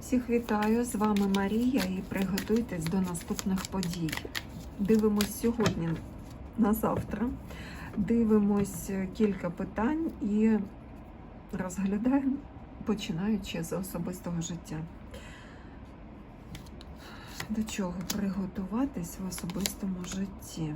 Всіх вітаю! З вами Марія і приготуйтесь до наступних подій. Дивимось сьогодні на завтра. Дивимось кілька питань і розглядаємо, починаючи з особистого життя. До чого приготуватись в особистому житті?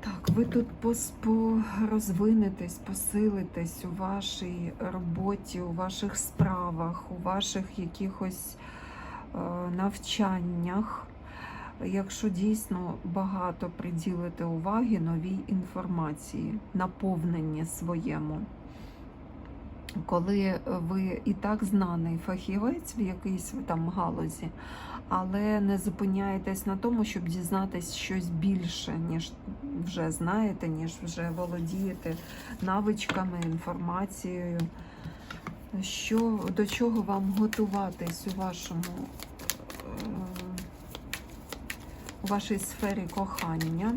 Так, ви тут пос- по- розвинетесь, посилитесь у вашій роботі, у ваших справах, у ваших якихось е, навчаннях. Якщо дійсно багато приділите уваги новій інформації, наповненні своєму. Коли ви і так знаний фахівець в якійсь там галузі, але не зупиняєтесь на тому, щоб дізнатись щось більше, ніж вже знаєте, ніж вже володієте навичками, інформацією. Що, до чого вам готуватись у вашому е, у вашій сфері кохання?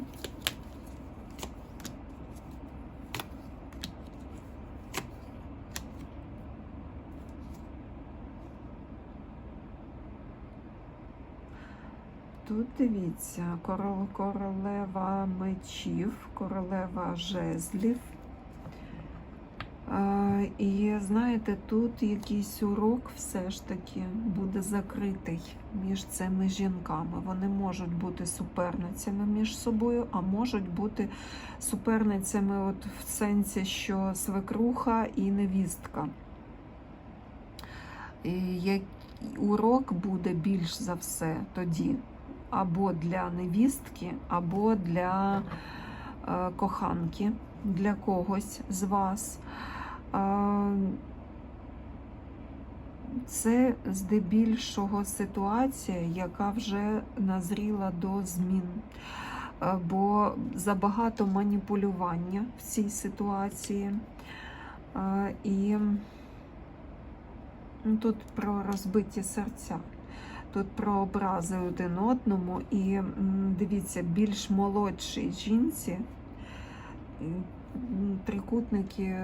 Тут дивіться, корол- королева мечів, королева жезлів. І знаєте, тут якийсь урок все ж таки буде закритий між цими жінками. Вони можуть бути суперницями між собою, а можуть бути суперницями от в сенсі, що свекруха і невістка. І урок буде більш за все тоді або для невістки, або для е, коханки, для когось з вас. Е, це здебільшого ситуація, яка вже назріла до змін. Е, Бо забагато маніпулювання в цій ситуації. І ну, тут про розбиті серця. Тут про образи один одному, і дивіться, більш молодшій жінці трикутники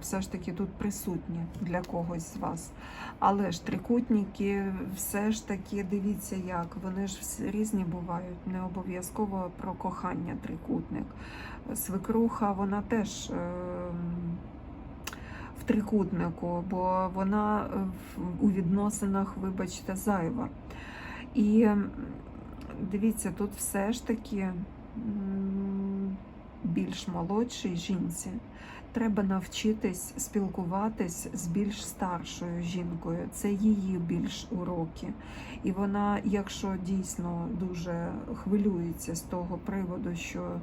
все ж таки тут присутні для когось з вас. Але ж трикутники все ж таки дивіться, як вони ж різні бувають, не обов'язково про кохання трикутник. Свекруха, вона теж. Трикутнику, бо вона е, у відносинах, вибачте, зайва. І дивіться, тут все ж таки більш молодшій жінці. Треба навчитись спілкуватись з більш старшою жінкою. Це її більш уроки. І вона, якщо дійсно дуже хвилюється з того приводу, що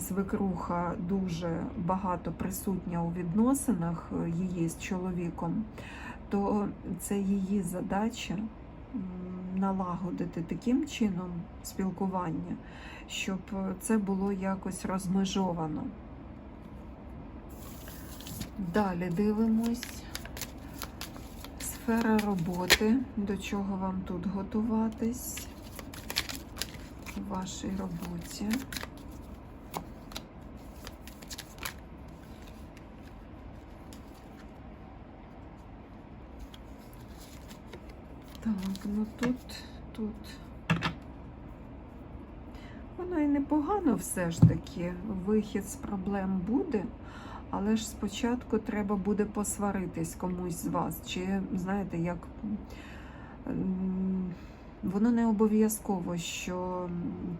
свекруха дуже багато присутня у відносинах е, її з чоловіком, то це її задача налагодити таким чином спілкування, щоб е, це було якось розмежовано. Далі дивимось. Сфера роботи, до чого вам тут готуватись у вашій роботі. Так, ну тут, тут. Воно і непогано все ж таки. Вихід з проблем буде, але ж спочатку треба буде посваритись комусь з вас. Чи, знаєте, як воно не обов'язково, що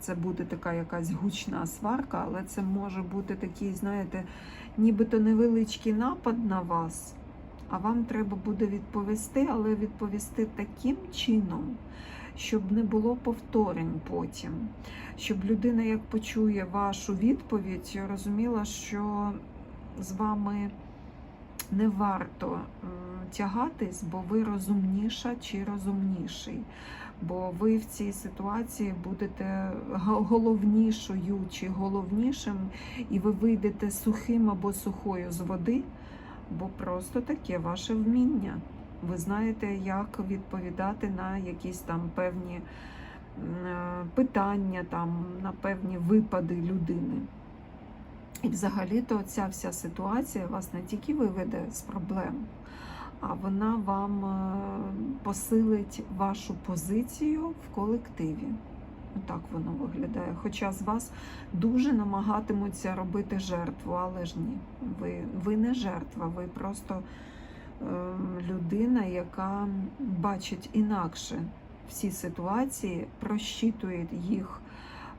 це буде така якась гучна сварка, але це може бути такий, знаєте, нібито невеличкий напад на вас. А вам треба буде відповісти, але відповісти таким чином, щоб не було повторень потім. Щоб людина, як почує вашу відповідь, розуміла, що з вами не варто тягатись, бо ви розумніша чи розумніший. Бо ви в цій ситуації будете головнішою чи головнішим, і ви вийдете сухим або сухою з води. Бо просто таке ваше вміння. Ви знаєте, як відповідати на якісь там певні е, питання, там, на певні випади людини. І взагалі-то ця вся ситуація вас не тільки виведе з проблем, а вона вам е, посилить вашу позицію в колективі. Так воно виглядає. Хоча з вас дуже намагатимуться робити жертву, але ж ні. Ви, ви не жертва, ви просто е, людина, яка бачить інакше всі ситуації, просчитує їх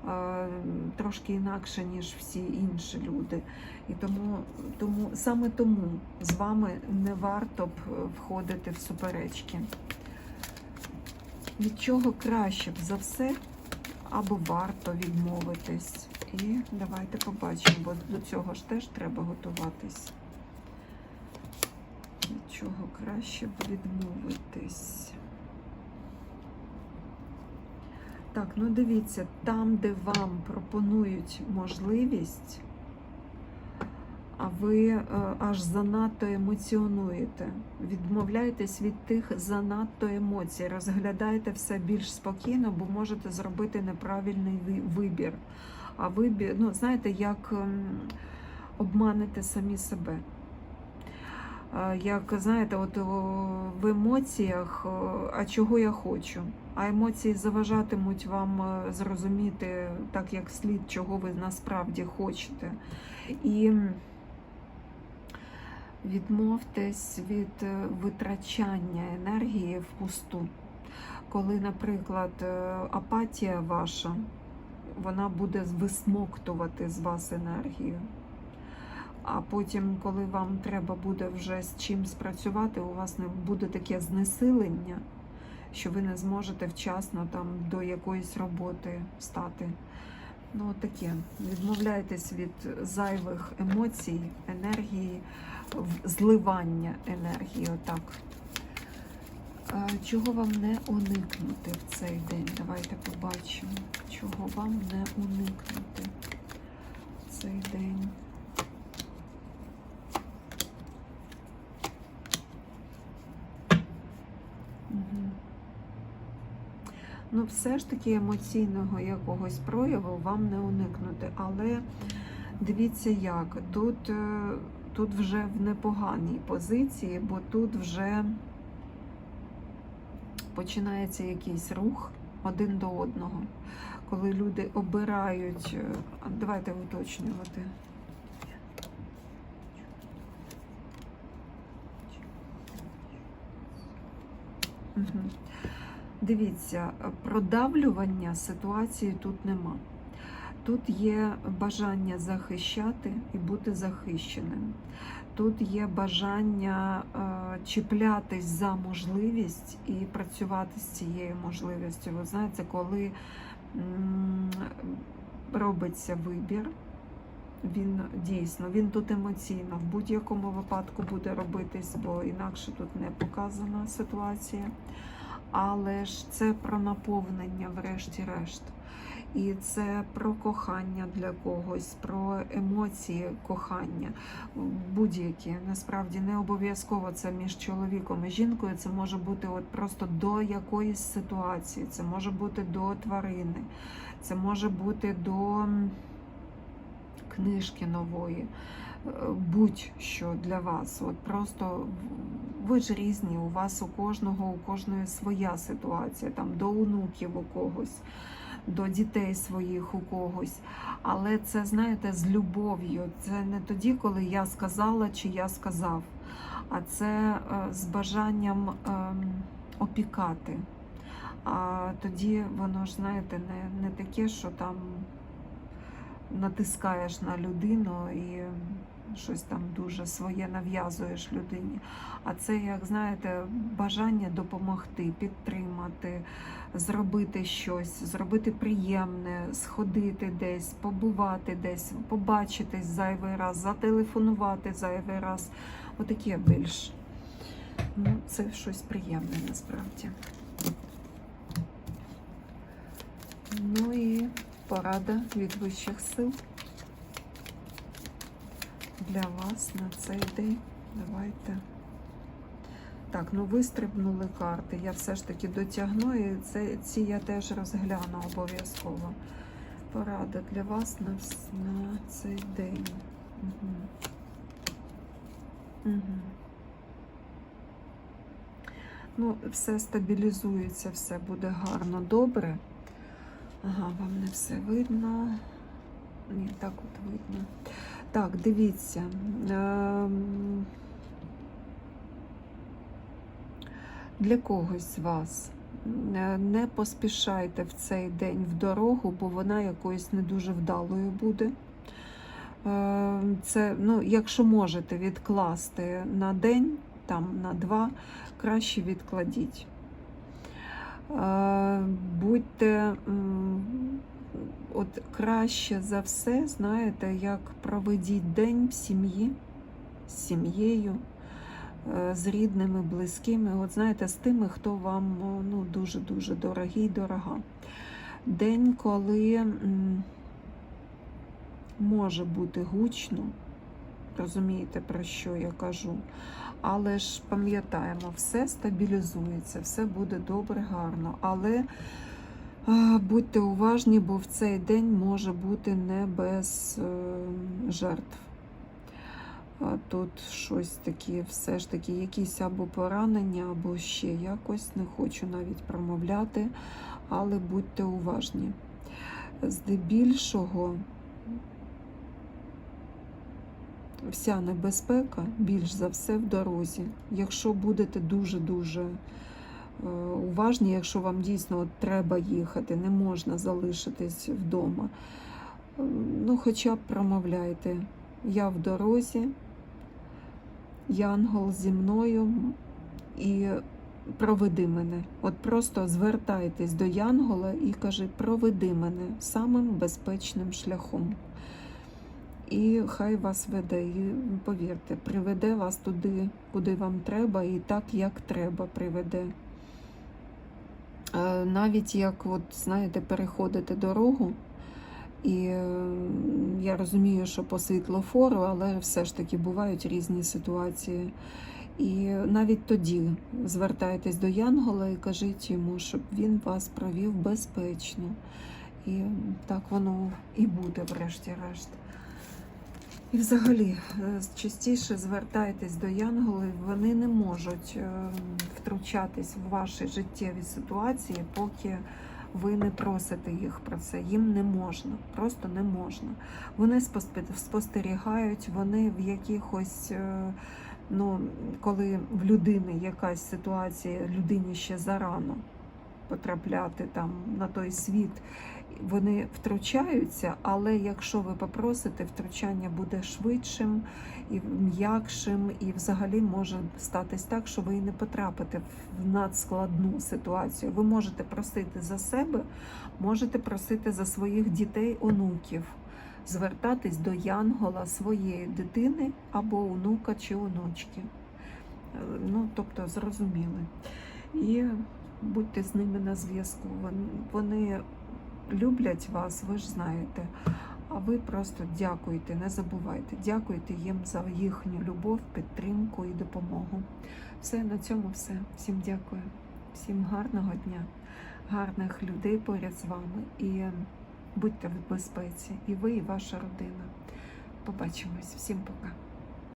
е, трошки інакше, ніж всі інші люди. І тому, тому саме тому з вами не варто б входити в суперечки. Від чого краще б за все або варто відмовитись. І давайте побачимо, бо до цього ж теж треба готуватись. Від чого краще б відмовитись. Так, ну дивіться, там, де вам пропонують можливість, а ви е, аж занадто емоціонуєте. Відмовляєтесь від тих занадто емоцій, розглядайте все більш спокійно, бо можете зробити неправильний вибір. А вибір, ну знаєте, як ем, обманете самі себе. Е, Як знаєте, от в емоціях, а чого я хочу? А емоції заважатимуть вам е, зрозуміти так, як слід, чого ви насправді хочете. І відмовтесь від е, витрачання енергії впусту. Коли, наприклад, е, апатія ваша, вона буде висмоктувати з вас енергію. А потім, коли вам треба буде вже з чимсь працювати, у вас не буде таке знесилення, що ви не зможете вчасно там до якоїсь роботи стати. Ну, таке. Відмовляйтесь від зайвих емоцій, енергії, зливання енергії. Отак. Чого вам не уникнути в цей день? Давайте побачимо, чого вам не уникнути в цей день. Ну, все ж таки емоційного якогось прояву вам не уникнути. Але дивіться як, тут, е, тут вже в непоганій позиції, бо тут вже починається якийсь рух один до одного. Коли люди обирають, е, давайте уточнювати. Мгм. Дивіться, продавлювання ситуації тут нема. Тут є бажання захищати і бути захищеним. Тут є бажання е, чіплятись за можливість і працювати з цією можливістю. Ви знаєте, коли робиться вибір, він дійсно він тут емоційно в будь-якому випадку буде робитись, бо інакше тут не показана ситуація. Але ж це про наповнення, врешті-решт. І це про кохання для когось, про емоції кохання будь-які. Насправді не обов'язково це між чоловіком і жінкою. Це може бути от просто до якоїсь ситуації, це може бути до тварини, це може бути до книжки нової. Будь-що для вас. От просто ви ж різні, у вас у кожного, у кожної своя ситуація, там до онуків у когось, до дітей своїх у когось. Але це, знаєте, з любов'ю. Це не тоді, коли я сказала чи я сказав, а це е, з бажанням ем, опікати. А тоді воно ж, знаєте, не, не таке, що там натискаєш на людину і щось там дуже своє нав'язуєш людині. А це, як знаєте, бажання допомогти, підтримати, зробити щось, зробити приємне, сходити десь, побувати десь, побачитись зайвий раз, зателефонувати зайвий раз. Отаке більш. Ну, це щось приємне насправді. Ну і порада від вищих сил для вас на цей день. Давайте. Так, ну вистрибнули карти. Я все ж таки дотягну, і це, ці я теж розгляну обов'язково. порада для вас на, на цей день. Угу. Угу. Ну, все стабілізується, все буде гарно, добре. Ага, вам не все видно. Ні, так от видно. Так, дивіться. Ем, Для когось з вас е, не поспішайте в цей день в дорогу, бо вона якоюсь не дуже вдалою буде. Е, Це, ну, якщо можете відкласти на день, там на два, краще відкладіть. Е, Будьте от краще за все, знаєте, як проведіть день в сім'ї, з сім'єю, е, з рідними, близькими. От знаєте, з тими, хто вам ну, дуже-дуже дорогий, дорога. День, коли може бути гучно, розумієте, про що я кажу. Але ж пам'ятаємо, все стабілізується, все буде добре, гарно. Але будьте уважні, бо в цей день може бути не без е, жертв. Тут щось таке, все ж таки, якісь або поранення, або ще якось. Не хочу навіть промовляти, але будьте уважні. Здебільшого вся небезпека більш за все в дорозі. Якщо будете дуже-дуже уважні, якщо вам дійсно треба їхати, не можна залишитись вдома. Е, Ну, хоча б промовляйте. Я в дорозі, Янгол зі мною і проведи мене. От просто звертайтесь до Янгола і кажи, проведи мене самим безпечним шляхом. І хай вас веде, і повірте, приведе вас туди, куди вам треба, і так, як треба, приведе. Е, Навіть як, от, знаєте, переходите дорогу, і е, я розумію, що по світлофору, але все ж таки бувають різні ситуації. І навіть тоді звертайтесь до Янгола і кажіть йому, щоб він вас провів безпечно. І так воно і буде, врешті-решт. І взагалі, е, частіше звертайтесь до янголів, вони не можуть е, втручатись в ваші життєві ситуації, поки ви не просите їх про це. Їм не можна, просто не можна. Вони спостерігають, вони в якихось, е, ну, коли в людини якась ситуація, людині ще зарано потрапляти там на той світ. Вони втручаються, але якщо ви попросите, втручання буде швидшим і м'якшим, і взагалі може статись так, що ви і не потрапите в надскладну ситуацію. Ви можете просити за себе, можете просити за своїх дітей, онуків, звертатись до янгола своєї дитини або онука чи онучки. Е, Ну, тобто, зрозуміли. І будьте з ними на зв'язку. Вони люблять вас, ви ж знаєте. А ви просто дякуйте, не забувайте, дякуйте їм за їхню любов, підтримку і допомогу. Все на цьому все. Всім дякую, всім гарного дня, гарних людей поряд з вами. І будьте в безпеці, і ви, і ваша родина. Побачимось. Всім пока.